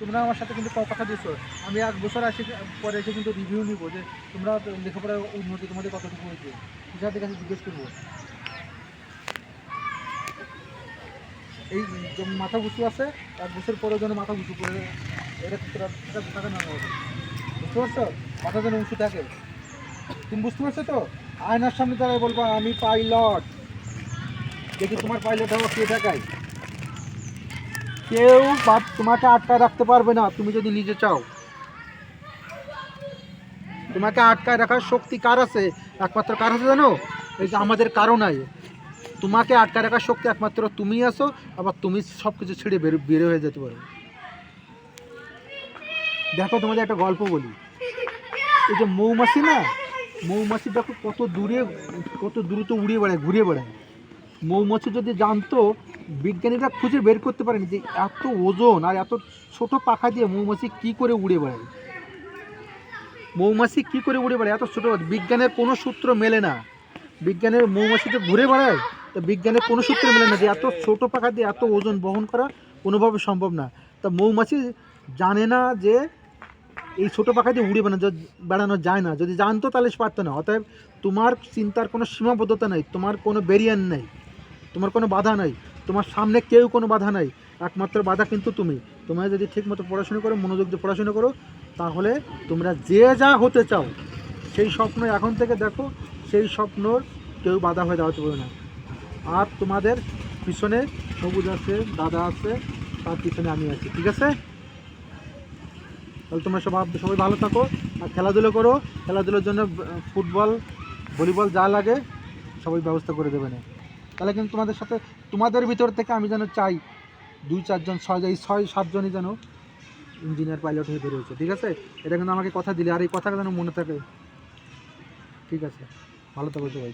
তোমরা আমার সাথে কিন্তু কথা দিয়েছ। আমি এক বছর আসে পরে এসে কিন্তু রিভিউ নিব যে তোমরা লেখাপড়ার উন্নতি তোমাদের কতটুকু হয়েছে। টিচারদের কাছে জিজ্ঞেস করব। এই মাথা গুছু আছে, এক বছর পরে যেন মাথা গুছু করে এটা থাকে না আমাদের। বুঝতে পারছ? মাথা যেন উঁচু থাকে। তুমি বুঝতে পারছ তো? আয়নার সামনে দাঁড়ায় বলব, আমি পাইলট। দেখি তোমার পাইলট হওয়া কে দেখায়। কেউ বা তোমাকে আটকায় রাখতে পারবে না, তুমি যদি নিজে চাও। তোমাকে আটকায় রাখার শক্তি কার আছে? একমাত্র কার আছে জানো? এই যে আমাদের কারও নাই। তোমাকে আটকায় রাখার শক্তি একমাত্র তুমি আসো আবার তুমি সব কিছু ছেড়ে বের বের হয়ে যেতে পারো। দেখো তোমাদের একটা গল্প বলি। এই যে মৌমাছি না, মৌমাছি দেখো কত দূরে, কত দ্রুত উড়িয়ে বেড়ায়, ঘুরিয়ে বেড়ায়। মৌমাছি যদি জানতো, বিজ্ঞানীরা খুঁজে বের করতে পারেনি যে এত ওজন আর এত ছোট পাখা দিয়ে মৌমাছি কি করে উড়ে বেড়ায়। মৌমাছি কি করে উড়ে বেড়ায়? এত ছোট, বিজ্ঞানের কোনো সূত্র মেলে না। বিজ্ঞানের মৌমাছি তো ঘুরে বেড়ায়, তো বিজ্ঞানের কোনো সূত্র মেলে না যে এত ছোট পাখা দিয়ে এত ওজন বহন করা কোনোভাবে সম্ভব না। তা মৌমাছি জানে না যে এই ছোট পাখা দিয়ে উড়ে বেড়ানো বেড়ানো যায় না। যদি জানতো তাহলে পারতো না। অতএব তোমার চিন্তার কোনো সীমাবদ্ধতা নেই, তোমার কোনো ব্যারিয়ার নেই। তোমার কোনো বাধা নাই। তোমার সামনে কেউ কোনো বাধা নাই। একমাত্র বাধা কিন্তু তুমি। তোমরা যদি ঠিকমতো পড়াশুনো করো, মনোযোগ দিয়ে পড়াশোনা করো, তাহলে তোমরা যে যা হতে চাও, সেই স্বপ্ন এখন থেকে দেখো, সেই স্বপ্নর কেউ বাধা হয়ে দাঁড়াতে পারে না। আর তোমাদের পিছনে সবুজ আছে দাদা আছে, তার পিছনে আমি আছি, ঠিক আছে? তাহলে তোমরা সবাই সবাই ভালো থাকো আর খেলাধুলো করো। খেলাধুলোর জন্য ফুটবল, ভলিবল যা লাগে, সবাই ব্যবস্থা করে দেবে না। তাহলে কিন্তু তোমাদের সাথে, তোমাদের ভিতর থেকে আমি যেন চাই, দুই চারজন, ছয় এই ছয়, সাতজনই যেন ইঞ্জিনিয়ার পাইলট হয়ে বেরিয়েছে ঠিক আছে? এটা কিন্তু আমাকে কথা দিলে, আর এই কথাটা যেন মনে থাকে। ঠিক আছে? ভালো থাকো সবাই।